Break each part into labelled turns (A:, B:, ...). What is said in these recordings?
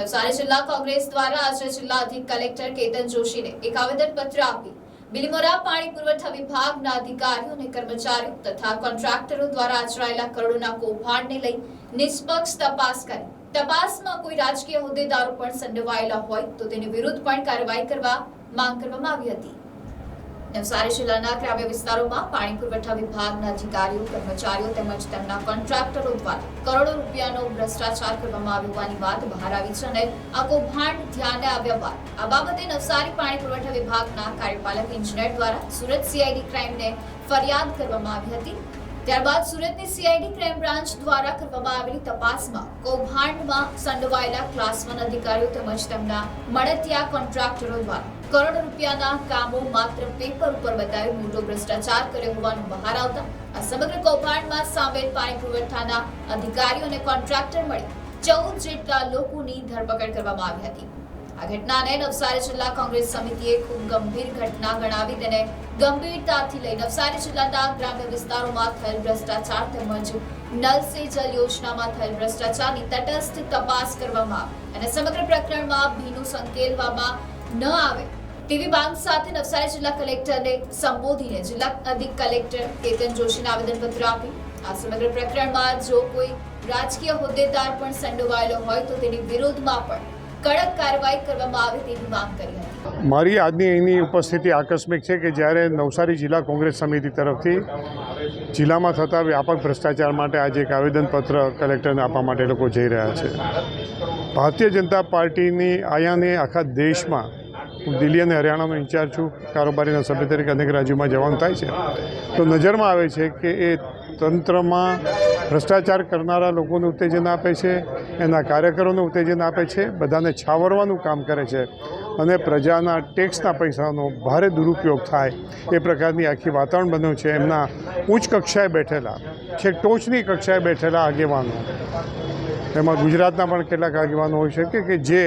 A: નવસારી જિલ્લા કોંગ્રેસ દ્વારા આજે જિલ્લા અધિક કલેક્ટર કેતન જોશીને એક આવેદનપત્ર આપી. બિલીમોરા પાણી પુરવઠા વિભાગના અધિકારીઓ અને કર્મચારીઓ તથા કોન્ટ્રાક્ટરો દ્વારા આચરાયેલા કરોડોના કૌભાંડને લઈ નિષ્પક્ષ તપાસ કરી. તપાસમાં કોઈ રાજકીય હોદ્દેદારો પણ સંડોવાયેલા હોય તો તેની વિરુદ્ધ પણ કાર્યવાહી કરવા માંગ કરવામાં આવી હતી. નવસારી જિલ્લાના ગ્રામ્ય વિસ્તારોમાં પાણી પુરવઠા વિભાગના અધિકારીઓ, કર્મચારીઓ તેમજ તેમના કોન્ટ્રાક્ટરો દ્વારા કરોડો રૂપિયાનો ભ્રષ્ટાચાર કરવામાં આવ્યો હોવાની વાત બહાર આવી છે અને આ કૌભાંડ ધ્યાને આવ્યા બાદ આ બાબતે નવસારી પાણી પુરવઠા વિભાગના કાર્યપાલક ઇજનેર દ્વારા સુરત સીઆઈડી ક્રાઇમને ફરિયાદ કરવામાં આવી હતી. ત્યારબાદ સુરતની સીઆઈડી ક્રાઇમ બ્રાન્ચ દ્વારા કરવામાં આવેલી તપાસમાં કૌભાંડમાં સંડોવાયેલા ક્લાસ વન અધિકારીઓ તેમજ તેમના મળતિયા કોન્ટ્રાક્ટરો દ્વારા કરોડો રૂપિયાના કામો માત્ર પેપર ઉપર બતાવી મોટો ભ્રષ્ટાચાર કર્યો હોવાનું બહાર આવતા આ સમગ્ર કૌભાંડમાં સામેલ પાણી પુરવઠાના અધિકારીઓ અને કોન્ટ્રાક્ટર મળી ચૌદ જેટલા લોકોની ધરપકડ કરવામાં આવી હતી. આ ઘટનાને નવસારી જિલ્લા કોંગ્રેસ સમિતિએ ખૂબ ગંભીર ઘટના ગણાવી તેને ગંભીરતાથી લઈ નવસારી જિલ્લાના ગ્રામ્ય વિસ્તારોમાં થયેલ ભ્રષ્ટાચાર તેમજ નલ સે જલ યોજનામાં થયેલ ભ્રષ્ટાચારની તટસ્થ તપાસ કરવામાં અને સમગ્ર પ્રકરણમાં ભીનું સંકેલવામાં ન આવે તેવી માંગ સાથે નવસારી જિલ્લા કલેક્ટરને સંબોધીને જિલ્લા અધિક કલેક્ટર કેતન જોશીને આવેદનપત્ર આપી આ સમગ્ર પ્રકરણમાં જો કોઈ રાજકીય હોદ્દેદાર પણ સંડોવાયેલો હોય તો તેની વિરોધમાં પણ કડક કાર્યવાહી કરવામાં આવે તેવી માંગ કરી હતી.
B: મારી આજની અહીંની ઉપસ્થિતિ આકસ્મિક છે કે જ્યારે નવસારી જિલ્લા કોંગ્રેસ સમિતિ તરફથી જિલ્લામાં થતા વ્યાપક ભ્રષ્ટાચાર માટે આજે એક આવેદનપત્ર કલેક્ટરને આપવા માટે લોકો જઈ રહ્યા છે. ભારતીય જનતા પાર્ટીની આયાને આખા દેશમાં હું દિલ્હી અને હરિયાણાનો ઇન્ચાર્જ છું, કારોબારીના સભ્ય તરીકે અનેક રાજ્યોમાં જવાનું થાય છે. તો નજરમાં આવે છે કે એ તંત્રમાં ભ્રષ્ટાચાર કરનારા લોકોને ઉત્તેજન આપે છે, એના કાર્યકરોને ઉત્તેજન આપે છે, બધાને છાવરવાનું કામ કરે છે અને પ્રજાના ટેક્સના પૈસાનો ભારે દુરુપયોગ થાય. એ પ્રકારની આખી વાતાવરણ બન્યું છે. એમના ઉચ્ચ કક્ષાએ બેઠેલા, છેક ટોચની કક્ષાએ બેઠેલા આગેવાનો. એમાં ગુજરાતના પણ કેટલાક આગેવાનો હોઈ શકે કે જે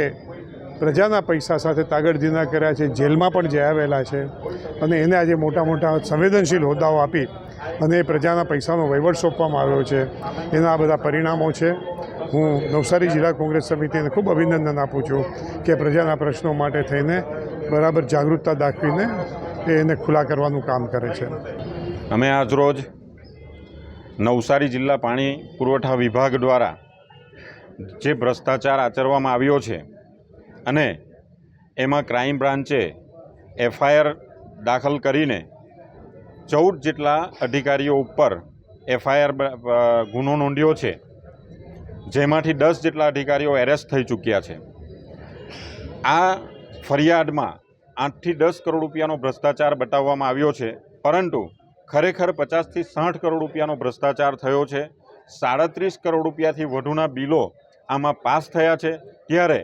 B: પ્રજાના પૈસા સાથે તાગડધીના કર્યા છે, જેલમાં પણ જયાવેલા છે અને એને આજે મોટા મોટા સંવેદનશીલ હોદ્દાઓ આપી અને પ્રજાના પૈસાનો વહીવટ સોંપવામાં આવ્યો છે. એના આ બધા પરિણામો છે. હું નવસારી જિલ્લા કોંગ્રેસ સમિતિને ખૂબ અભિનંદન આપું છું કે પ્રજાના પ્રશ્નો માટે થઈને બરાબર જાગૃતતા દાખવીને એને ખુલ્લા કરવાનું કામ કરે છે.
C: અમે આજરોજ નવસારી જિલ્લા પાણી પુરવઠા વિભાગ દ્વારા જે ભ્રષ્ટાચાર આચરવામાં આવ્યો છે અને એમાં ક્રાઇમ બ્રાન્ચે એફઆઈઆર દાખલ કરીને ચૌદ જેટલા અધિકારીઓ ઉપર એફઆઈઆર ગુનો નોંધ્યો છે. જેમાંથી દસ જેટલા અધિકારીઓ એરેસ્ટ થઈ ચૂક્યા છે. આ ફરિયાદમાં આઠથી દસ કરોડ રૂપિયાનો ભ્રષ્ટાચાર બતાવવામાં આવ્યો છે. પરંતુ ખરેખર પચાસથી સાઠ કરોડ રૂપિયાનો ભ્રષ્ટાચાર થયો છે. સાડત્રીસ કરોડ રૂપિયાથી વધુના બિલો આમાં પાસ થયા છે. ત્યારે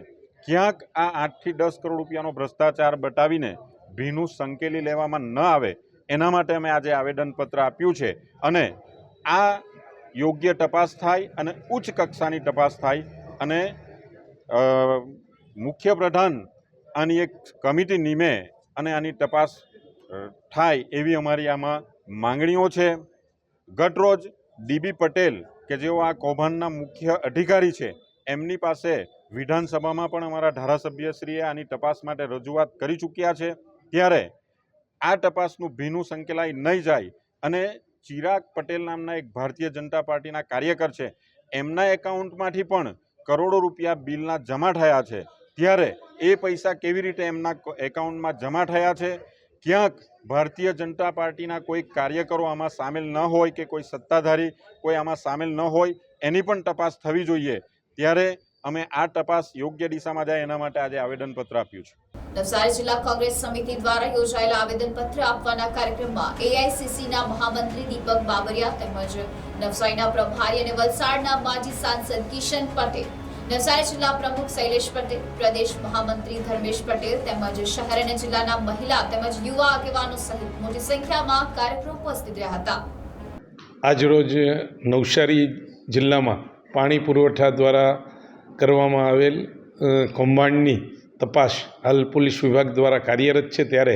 C: ક્યાંક આ આઠથી દસ કરોડ રૂપિયાનો ભ્રષ્ટાચાર બતાવીને ભીનું સંકેલી લેવામાં ન આવે, એના માટે અમે આજે આવેદનપત્ર આપ્યું છે. અને આ યોગ્ય તપાસ થાય અને ઉચ્ચ કક્ષાની તપાસ થાય અને મુખ્ય પ્રધાન આની એક કમિટી નીમે અને આની તપાસ થાય એવી અમારી આમાં માંગણીઓ છે. ગતરોજ ડીબી પટેલ, કે જેઓ આ કૌભાંડના મુખ્ય અધિકારી છે, એમની પાસે વિધાનસભામાં પણ અમારા ધારાસભ્યશ્રીએ આની તપાસ માટે રજૂઆત કરી ચૂક્યા છે. ત્યારે આ તપાસનું ભીનું સંકેલાઈ નહીં જાય અને ચિરાગ પટેલ નામના એક ભારતીય જનતા પાર્ટીના કાર્યકર છે. એમના એકાઉન્ટમાંથી પણ કરોડો રૂપિયા બિલના જમા થયા છે. ત્યારે એ પૈસા કેવી રીતે એમના એકાઉન્ટમાં જમા થયા છે? ક્યાંક ભારતીય જનતા પાર્ટીના કોઈ કાર્યકરો આમાં સામેલ ન હોય કે કોઈ સત્તાધારી કોઈ આમાં સામેલ ન હોય એની પણ તપાસ થવી જોઈએ. ત્યારે અમે આ તપાસ યોગ્ય દિશામાં જાય એના માટે આજે આવેદનપત્ર આપ્યું છે.
A: નવસારી જિલ્લા કોંગ્રેસ સમિતિ દ્વારા યોજાયેલા આવેદનપત્ર આપવાના કાર્યક્રમમાં એઆઈસીસીના મહામંત્રી દીપક બાબરિયા તેમજ નવસારીના પ્રભારી અને વલસાડના માજી સાંસદ કિશન પટેલ નવસારી જિલ્લા પ્રમુખ શૈલેષ પટેલ પ્રદેશ મહામંત્રી ધર્મેશ પટેલ તેમજ શહેર અને જિલ્લાના મહિલા તેમજ યુવા આગેવાનો સહિત મોટી સંખ્યામાં કાર્યક્રમ ઉપસ્થિત રહ્યા હતા.
D: આજરોજ નવસારી જિલ્લામાં પાણી પુરવઠા દ્વારા કરવામાં આવેલ કૌભાંડની તપાસ હાલ પોલીસ વિભાગ દ્વારા કાર્યરત છે ત્યારે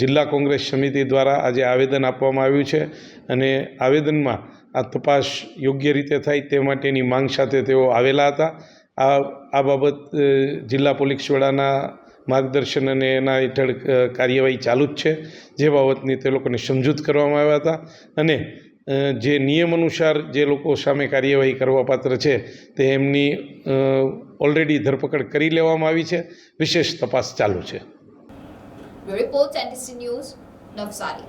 D: જિલ્લા કોંગ્રેસ સમિતિ દ્વારા આજે આવેદન આપવામાં આવ્યું છે અને આવેદનમાં આ તપાસ યોગ્ય રીતે થાય તે માટેની માંગ સાથે તેઓ આવેલા હતા. આ આ બાબત જિલ્લા પોલીસ વડાના માર્ગદર્શન અને એના હેઠળ કાર્યવાહી ચાલુ જ છે. જે બાબતની તે લોકોને સમજૂત કરવામાં આવ્યા હતા અને જે નિયમ અનુસાર જે લોકો સામે કાર્યવાહી કરવા પાત્ર છે, તે એમની ઓલરેડી ધરપકડ કરી લેવામાં આવી છે. વિશેષ તપાસ ચાલુ છે.
A: Report news Navsari